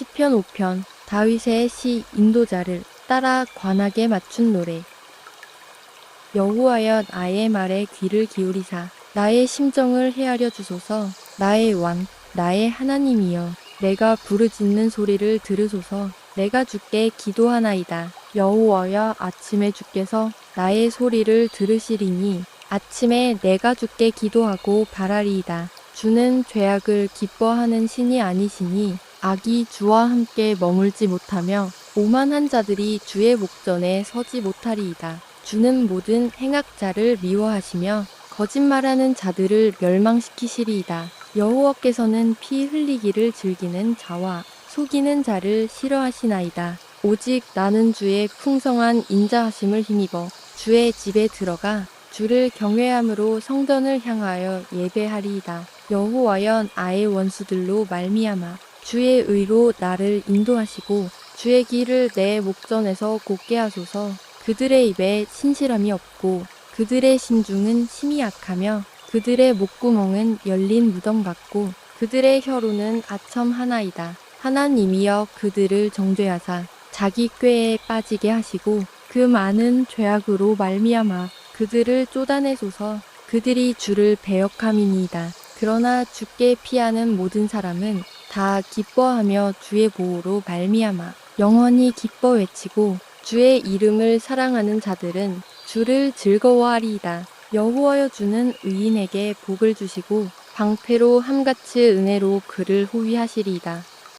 시편 5편 다윗의 시 인도자를 따라 관하게 맞춘 노래. 여호와여 나의 말에 귀를 기울이사. 나의 심정을 헤아려 주소서. 나의 왕 나의 하나님이여. 내가 부르짖는 소리를 들으소서. 내가 주께 기도하나이다. 여호와여 아침에 주께서 나의 소리를 들으시리니 아침에 내가 주께 기도하고 바라리이다. 주는 죄악을 기뻐하는 신이 아니시니 악이 주와 함께 머물지 못하며 오만한 자들이 주의 목전에 서지 못하리이다. 주는 모든 행악자를 미워하시며 거짓말하는 자들을 멸망시키시리이다. 여호와께서는 피 흘리기를 즐기는 자와 속이는 자를 싫어하시나이다. 오직 나는 주의 풍성한 인자하심을 힘입어 주의 집에 들어가 주를 경외함으로 성전을 향하여 예배하리이다. 여호와여 아의 원수들로 말미암아 주의 의로 나를 인도하시고 주의 길을 내 목전에서 곧게 하소서. 그들의 입에 신실함이 없고 그들의 심중은 심히 약하며 그들의 목구멍은 열린 무덤 같고 그들의 혀로는 아첨 하나이다. 하나님이여 그들을 정죄하사 자기 꾀에 빠지게 하시고 그 많은 죄악으로 말미암아 그들을 쫓아내소서. 그들이 주를 배역함이니이다. 그러나 주께 피하는 모든 사람은 다 기뻐하며 주의 보호로 말미암아 영원히 기뻐 외치고 주의 이름을 사랑하는 자들은 주를 즐거워하리이다. 여호와여 주는 의인에게 복을 주시고 방패로 함같이 은혜로 그를 호위하시리이다.